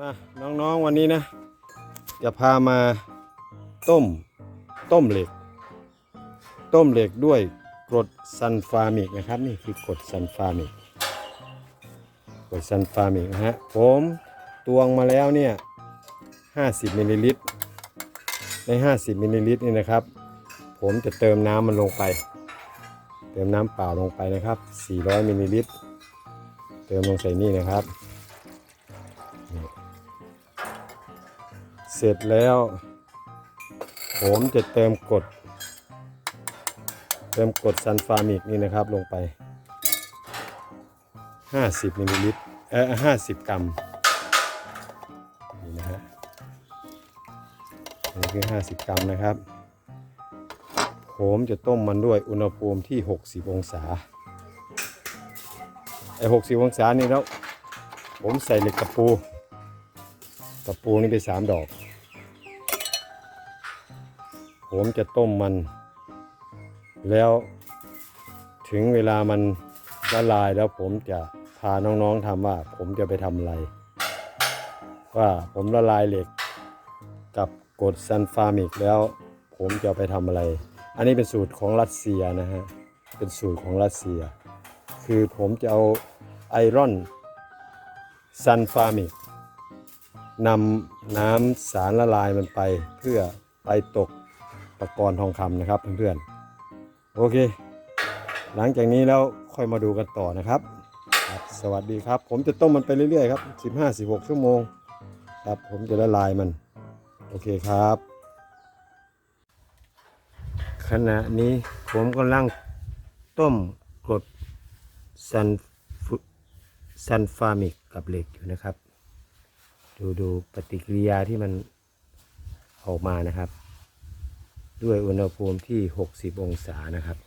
มาน้องๆวันนี้นะ จะพามาต้ม ต้มเหล็ก ต้มเหล็กด้วยกรดซันฟามิกนะครับ นี่คือกรดซันฟามิกกรดซันฟามิกนะฮะผมตวงมาแล้วเนี่ย 50มิลลิลิตรใน 50มิลลิลิตรนี่นะครับ ผมจะเติมน้ำมันลงไป เติมน้ำเปล่าลงไปนะครับ 400มิลลิลิตรเติมลงใส่นี่นะครับ เสร็จแล้ว ผมจะเติมกด เติมกดซันฟามิกนี่นะครับลงไป 50มิลลิลิตรเอ่อ50 กรัมนี่นะฮะนี่คือ 50 กรัมนะครับผมจะต้มมันด้วยอุณหภูมิที่ 60 องศาไอ้60 องศานี่แล้วผมใส่เหล็กตะปู ตะปูนี่ไปสามดอก ผมจะต้มมัน แล้วถึงเวลามันละลายแล้วผมจะพาน้องๆทำว่า ผมจะไปทำอะไร ว่าผมละลายเหล็กกับกดซันฟามิกแล้ว ผมจะไปทำอะไร อันนี้เป็นสูตรของรัสเซียนะฮะ เป็นสูตรของรัสเซีย คือผมจะเอาไอรอนซันฟามิกนำน้ำสารละลายมันไปเพื่อไปตก ตะกอนทองคำนะครับเพื่อนๆโอเค หลังจากนี้แล้วค่อยมาดูกันต่อนะครับ สวัสดีครับ ผมจะต้มมันไปเรื่อยๆครับ15-16 ชั่วโมงครับผมจะละลายมัน โอเคครับ ขณะนี้ผมกำลังต้มกรดซันซันฟามิกกับเหล็กอยู่นะครับ ดูดูปฏิกิริยาที่มันออกมานะครับ ด้วยอุณหภูมิที่ 60 องศานะครับ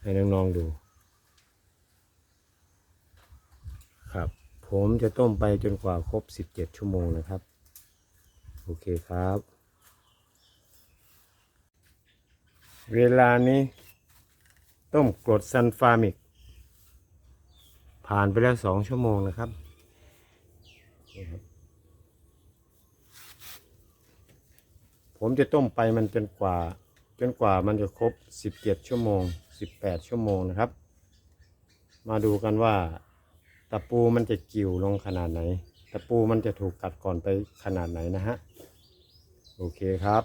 ให้น้องๆดู ครับ ผมจะต้มไปจนกว่าครบ 17 ชั่วโมงนะครับ โอเคครับ เวลานี้ ต้มกรดซันฟามิก ผ่านไปแล้วสองชั่วโมงนะครับ ผมจะต้มไปมันจนกว่าจนกว่ามันจะครบ 17 ชั่วโมง 18 ชั่วโมงนะครับ มาดูกันว่า ตะปูมันจะกิ่วลงขนาดไหน ตะปูมันจะถูกกัดก่อนไปขนาดไหนนะฮะ โอเคครับ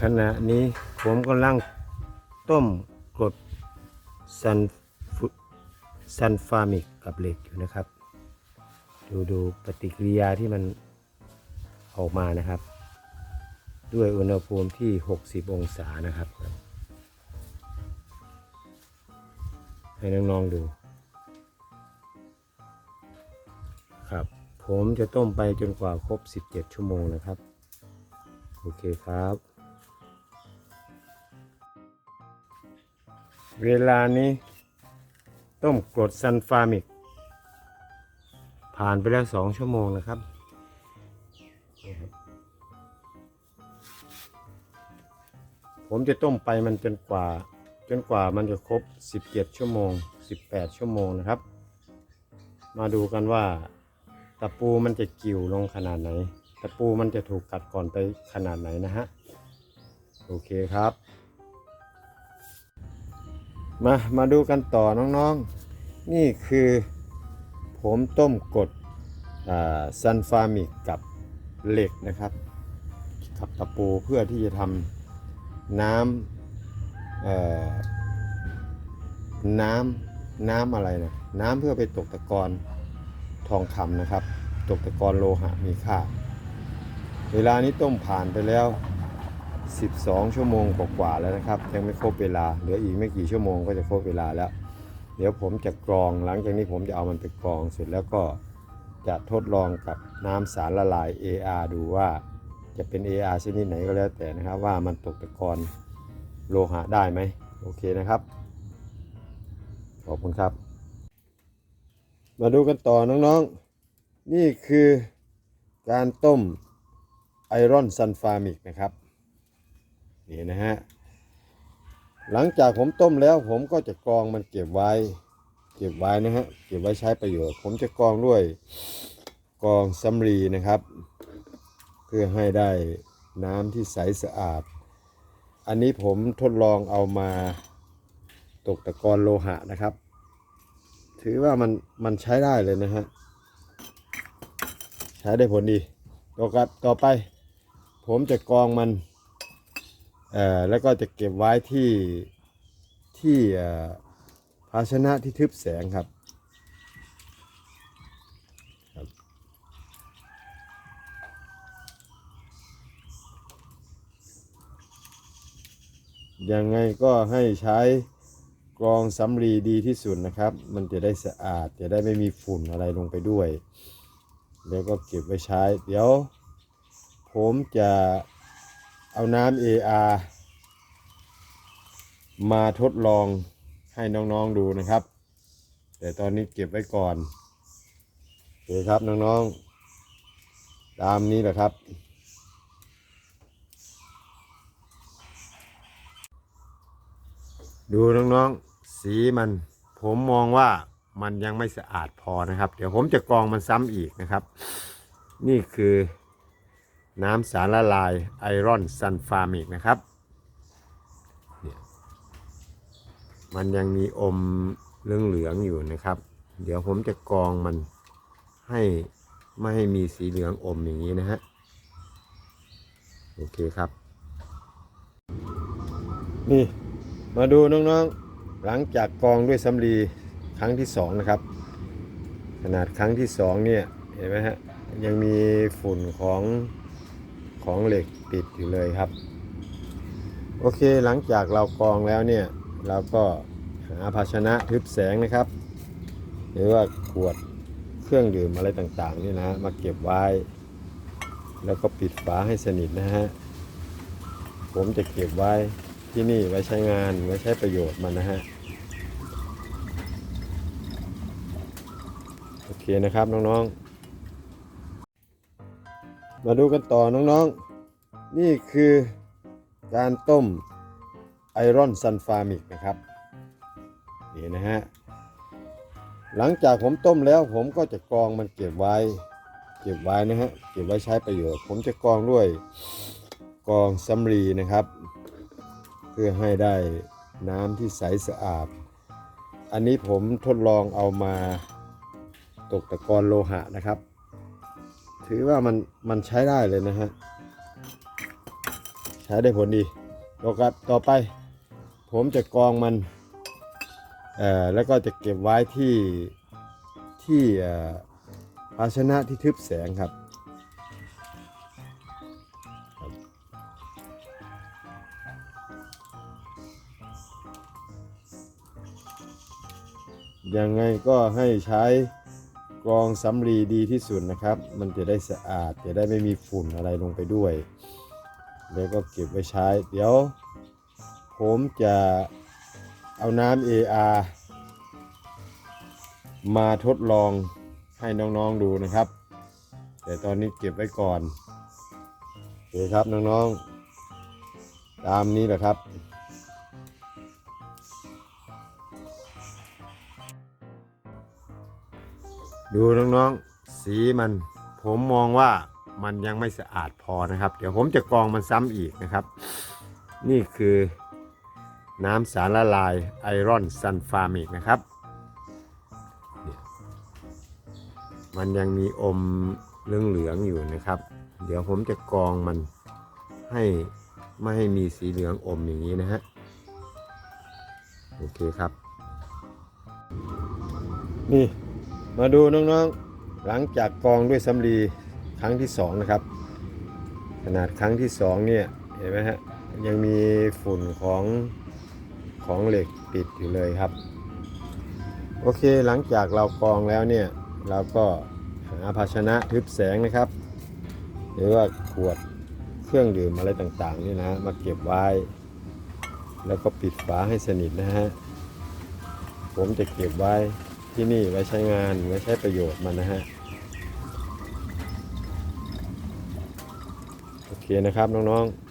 ขณะนี้ผมกำลังต้มกรดซันฟุซันฟามิกกับเหล็กอยู่นะครับ ดูดูปฏิกิริยาที่มัน ออกมานะครับ ด้วยอุณหภูมิที่ 60 องศานะครับ ให้น้องๆดูครับ ผมจะต้มไปจนกว่าครบ 17 ชั่วโมงนะครับ โอเคครับ เวลานี้ ต้มกรดซันฟามิก ผ่านไปแล้วสองชั่วโมงนะครับ ผมจะต้มไปมันจนกว่า จนกว่ามันจะครบ 17 ชั่วโมง 18 ชั่วโมงนะครับ มาดูกันว่าตะปูมันจะกิ่วลงขนาดไหน ตะปูมันจะถูกกัดก่อนไปขนาดไหนนะฮะ โอเคครับ มา มาดูกันต่อน้องๆ นี่คือผมต้มกดซันฟามิกกับเหล็กนะครับ กับตะปูเพื่อที่จะทำ น้ำเอ่อน้ำน้ำอะไรนะน้ำเพื่อไปตกตะกอนทองคำนะครับ ตกตะกอนโลหะมีค่า เวลานี้ต้มผ่านไปแล้ว 12 ชั่วโมงกว่าๆแล้วนะครับ ยังไม่ครบเวลาเหลืออีกไม่กี่ชั่วโมงก็จะครบเวลาแล้ว เดี๋ยวผมจะกรองหลังจากนี้ผมจะเอามันไปกรองเสร็จแล้วก็จะทดลองกับน้ำสารละลาย AR ดูว่า จะเป็น AR ชนิดไหนก็แล้วแต่นะครับ ว่ามันตกตะกอนโลหะได้ไหมโอเคนะครับ ขอบคุณครับ มาดูกันต่อน้องๆ นี่คือการต้มไอรอนซันฟามิกนะครับ นี่นะฮะ หลังจากผมต้มแล้วผมก็จะกรองมันเก็บไว้ เก็บไว้นะฮะ เก็บไว้ใช้ประโยชน์ ผมจะกรองด้วยกรองสำลีนะครับ เพื่อให้ได้น้ำที่ใสสะอาด อันนี้ผมทดลองเอามาตกตะกอนโลหะนะครับ ถือว่ามันมันใช้ได้เลยนะฮะ ใช้ได้ผลดีต่อกับต่อไป ผมจะกรองมันเอ่อแล้วก็จะเก็บไว้ที่ที่ภาชนะที่ทึบแสงครับ ยังไงก็ให้ใช้กรองสำลีดีที่สุดนะครับ มันจะได้สะอาด จะได้ไม่มีฝุ่นอะไรลงไปด้วย แล้วก็เก็บไว้ใช้ เดี๋ยว ผมจะเอาน้ำ AR มาทดลองให้น้องๆดูนะครับ แต่ตอนนี้เก็บไว้ก่อนโอเคครับน้องๆ ตามนี้แหละครับ ดูน้องๆ สีมัน ผมมองว่ามันยังไม่สะอาดพอนะครับ เดี๋ยวผมจะกรองมันซ้ำอีกนะครับ นี่คือน้ำสารละลายไอรอนซันฟาร์มิกนะครับเนี่ยมันยังมีอมเหลืองๆอยู่นะครับ เดี๋ยวผมจะกรองมันให้ไม่ให้มีสีเหลืองอมอย่างนี้นะฮะ โอเคครับ นี่ มาดูน้องๆ หลังจากกองด้วยสำลีครั้งที่สองนะครับ ขนาดครั้งที่สองเนี่ยเห็นไหมฮะยังมีฝุ่นของของเหล็กติดอยู่เลยครับ โอเคหลังจากเรากองแล้วเนี่ยเราก็หาภาชนะทึบแสงนะครับ หรือว่าขวดเครื่องดื่มอะไรต่างๆนี่นะมาเก็บไว้ แล้วก็ปิดฝาให้สนิทนะฮะผมจะเก็บไว้ ที่นี่ไว้ใช้งานไว้ใช้ประโยชน์มันนะฮะโอเคนะครับน้องๆ มาดูกันต่อน้องๆ นี่คือการต้มไอรอนซันฟาร์มิกนะครับนี่นะฮะหลังจากผมต้มแล้วผมก็จะกรองมันเก็บไว้ เก็บไว้นะฮะเก็บไว้ใช้ประโยชน์ ผมจะกรองด้วยกรองสำลีนะครับ พื่อให้ได้น้ำที่ใสสะอาด อันนี้ผมทดลองเอามาตกตะกอนโลหะนะครับ ถือว่ามันมันใช้ได้เลยนะฮะ ใช้ได้ผลดีต่อกับต่อไป ผมจะกรองมันเอ่อแล้วก็จะเก็บไว้ที่ที่ภาชนะที่ทึบแสงครับ ยังไงก็ให้ใช้กรองสำลีดีที่สุดนะครับ มันจะได้สะอาดจะได้ไม่มีฝุ่นอะไรลงไปด้วย แล้วก็เก็บไว้ใช้ เดี๋ยว ผมจะเอาน้ำ AR มาทดลองให้น้องๆดูนะครับ แต่ตอนนี้เก็บไว้ก่อนโอเคครับน้องๆ ตามนี้แหละครับ ดูน้องๆ สีมัน ผมมองว่ามันยังไม่สะอาดพอนะครับ เดี๋ยวผมจะกรองมันซ้ำอีกนะครับ นี่คือน้ำสารละลายไอรอนซันฟาร์มิกนะครับ มันยังมีอมเหลืองๆอยู่นะครับ เดี๋ยวผมจะกรองมันให้ไม่ให้มีสีเหลืองอมอย่างนี้นะฮะ โอเคครับ นี่ มาดูน้องๆ หลังจากกองด้วยสำลีครั้งที่สองนะครับ ขนาดครั้งที่สองเนี่ยเห็นไหมฮะยังมีฝุ่นของของเหล็กติดอยู่เลยครับ โอเคหลังจากเรากองแล้วเนี่ยเราก็หาภาชนะทึบแสงนะครับ หรือว่าขวดเครื่องดื่มอะไรต่างๆนี่นะมาเก็บไว้ แล้วก็ปิดฝาให้สนิทนะฮะผมจะเก็บไว้ ที่นี่ไว้ใช้งานไว้ใช้ประโยชน์มันนะฮะโอเคนะครับน้องๆ